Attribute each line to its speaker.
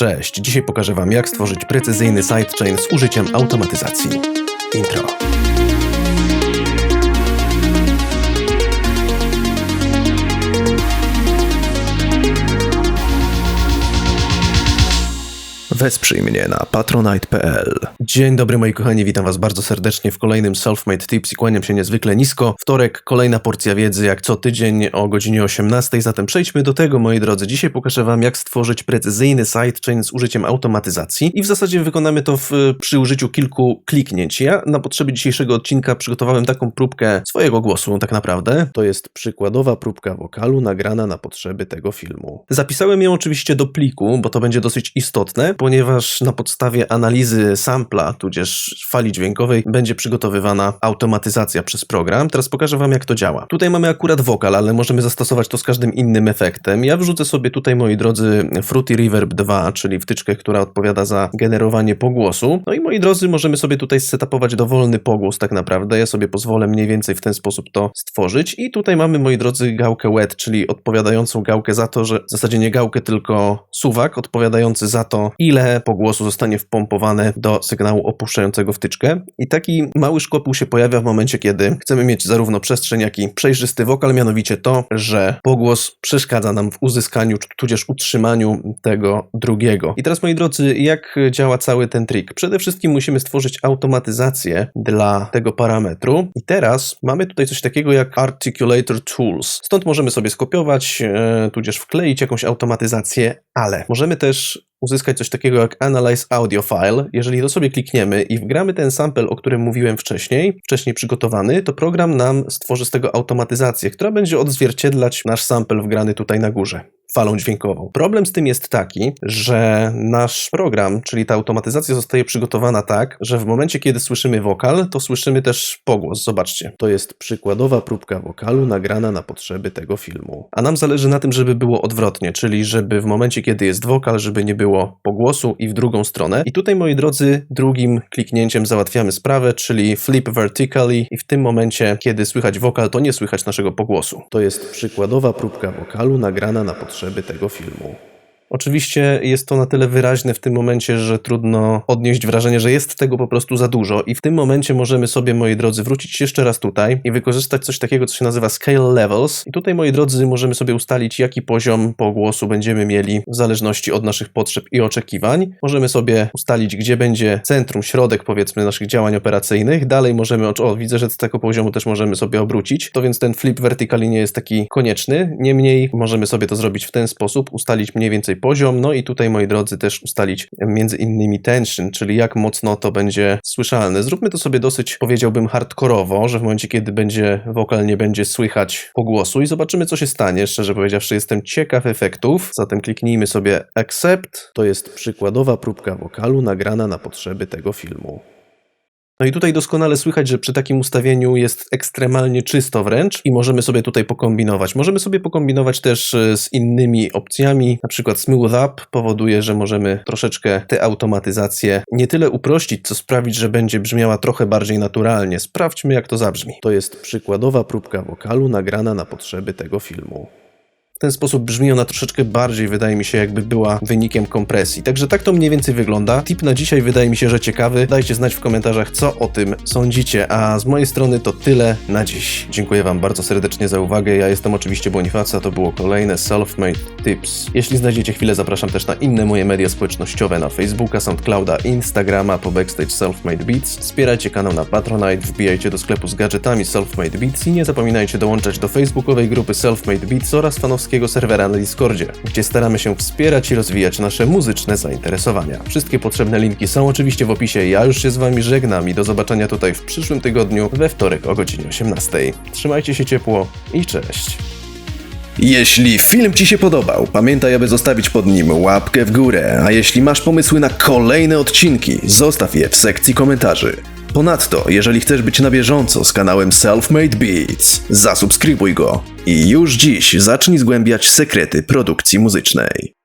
Speaker 1: Cześć, dzisiaj pokażę Wam jak stworzyć precyzyjny sidechain z użyciem automatyzacji. Intro. Wesprzyj mnie na patronite.pl. Dzień dobry moi kochani, witam was bardzo serdecznie w kolejnym Selfmade Tips i kłaniam się niezwykle nisko. Wtorek, kolejna porcja wiedzy jak co tydzień o godzinie 18, zatem przejdźmy do tego moi drodzy. Dzisiaj pokażę wam jak stworzyć precyzyjny sidechain z użyciem automatyzacji i w zasadzie wykonamy to w, przy użyciu kilku kliknięć. Ja na potrzeby dzisiejszego odcinka przygotowałem taką próbkę swojego głosu tak naprawdę. To jest przykładowa próbka wokalu nagrana na potrzeby tego filmu. Zapisałem ją oczywiście do pliku, bo to będzie dosyć istotne, ponieważ na podstawie analizy sampla, tudzież fali dźwiękowej, będzie przygotowywana automatyzacja przez program. Teraz pokażę Wam, jak to działa. Tutaj mamy akurat wokal, ale możemy zastosować to z każdym innym efektem. Ja wrzucę sobie tutaj, moi drodzy, Fruity Reverb 2, czyli wtyczkę, która odpowiada za generowanie pogłosu. No i moi drodzy, możemy sobie tutaj setupować dowolny pogłos tak naprawdę. Ja sobie pozwolę mniej więcej w ten sposób to stworzyć. I tutaj mamy, moi drodzy, gałkę wet, czyli odpowiadającą gałkę za to, że w zasadzie nie gałkę, tylko suwak odpowiadający za to, ile pogłosu zostanie wpompowane do sygnału opuszczającego wtyczkę. I taki mały szkopuł się pojawia w momencie, kiedy chcemy mieć zarówno przestrzeń, jak i przejrzysty wokal, mianowicie to, że pogłos przeszkadza nam w uzyskaniu, tudzież utrzymaniu tego drugiego. I teraz, moi drodzy, jak działa cały ten trik? Przede wszystkim musimy stworzyć automatyzację dla tego parametru. I teraz mamy tutaj coś takiego jak Articulator Tools. Stąd możemy sobie skopiować, e, tudzież wkleić jakąś automatyzację, ale możemy też uzyskać coś takiego jak Analyze Audio File. Jeżeli to sobie klikniemy i wgramy ten sample, o którym mówiłem wcześniej, wcześniej przygotowany, to program nam stworzy z tego automatyzację, która będzie odzwierciedlać nasz sample wgrany tutaj na górze falą dźwiękową. Problem z tym jest taki, że nasz program, czyli ta automatyzacja zostaje przygotowana tak, że w momencie, kiedy słyszymy wokal, to słyszymy też pogłos. Zobaczcie, to jest przykładowa próbka wokalu nagrana na potrzeby tego filmu. A nam zależy na tym, żeby było odwrotnie, czyli żeby w momencie, kiedy jest wokal, żeby nie było pogłosu i w drugą stronę. I tutaj, moi drodzy, drugim kliknięciem załatwiamy sprawę, czyli flip vertically i w tym momencie, kiedy słychać wokal, to nie słychać naszego pogłosu. To jest przykładowa próbka wokalu nagrana na potrzeby potrzeby tego filmu. Oczywiście jest to na tyle wyraźne w tym momencie, że trudno odnieść wrażenie, że jest tego po prostu za dużo i w tym momencie możemy sobie, moi drodzy, wrócić jeszcze raz tutaj i wykorzystać coś takiego, co się nazywa Scale Levels. I tutaj, moi drodzy, możemy sobie ustalić, jaki poziom pogłosu będziemy mieli w zależności od naszych potrzeb i oczekiwań. Możemy sobie ustalić, gdzie będzie centrum, środek, powiedzmy, naszych działań operacyjnych. Dalej możemy, o, widzę, że z tego poziomu też możemy sobie obrócić. To więc ten flip vertically nie jest taki konieczny. Niemniej możemy sobie to zrobić w ten sposób, ustalić mniej więcej poziom, no i tutaj moi drodzy też ustalić między innymi tension, czyli jak mocno to będzie słyszalne. Zróbmy to sobie dosyć, powiedziałbym, hardkorowo, że w momencie, kiedy będzie wokal, nie będzie słychać pogłosu i zobaczymy, co się stanie. Szczerze powiedziawszy, jestem ciekaw efektów, zatem kliknijmy sobie accept. To jest przykładowa próbka wokalu nagrana na potrzeby tego filmu. No i tutaj doskonale słychać, że przy takim ustawieniu jest ekstremalnie czysto wręcz i możemy sobie tutaj pokombinować. Możemy sobie pokombinować też e, z innymi opcjami, na przykład Smooth Up powoduje, że możemy troszeczkę tę automatyzację nie tyle uprościć, co sprawić, że będzie brzmiała trochę bardziej naturalnie. Sprawdźmy jak to zabrzmi. To jest przykładowa próbka wokalu nagrana na potrzeby tego filmu. Ten sposób brzmi ona troszeczkę bardziej, wydaje mi się, jakby była wynikiem kompresji. Także tak to mniej więcej wygląda. Tip na dzisiaj wydaje mi się, że ciekawy. Dajcie znać w komentarzach, co o tym sądzicie. A z mojej strony to tyle na dziś. Dziękuję Wam bardzo serdecznie za uwagę. Ja jestem oczywiście Bonifaca, to było kolejne Self-Made Tips. Jeśli znajdziecie chwilę, zapraszam też na inne moje media społecznościowe na Facebooka, Soundclouda, Instagrama po Backstage Self-Made Beats. Wspierajcie kanał na Patronite, wbijajcie do sklepu z gadżetami Self-Made Beats i nie zapominajcie dołączać do facebookowej grupy Self-Made Beats oraz fanowskiej polskiego serwera na Discordzie, gdzie staramy się wspierać i rozwijać nasze muzyczne zainteresowania. Wszystkie potrzebne linki są oczywiście w opisie. Ja już się z Wami żegnam i do zobaczenia tutaj w przyszłym tygodniu we wtorek o godzinie 18. Trzymajcie się ciepło i cześć.
Speaker 2: Jeśli film Ci się podobał, pamiętaj, aby zostawić pod nim łapkę w górę, a jeśli masz pomysły na kolejne odcinki, zostaw je w sekcji komentarzy. Ponadto, jeżeli chcesz być na bieżąco z kanałem Selfmade Beats, zasubskrybuj go i już dziś zacznij zgłębiać sekrety produkcji muzycznej.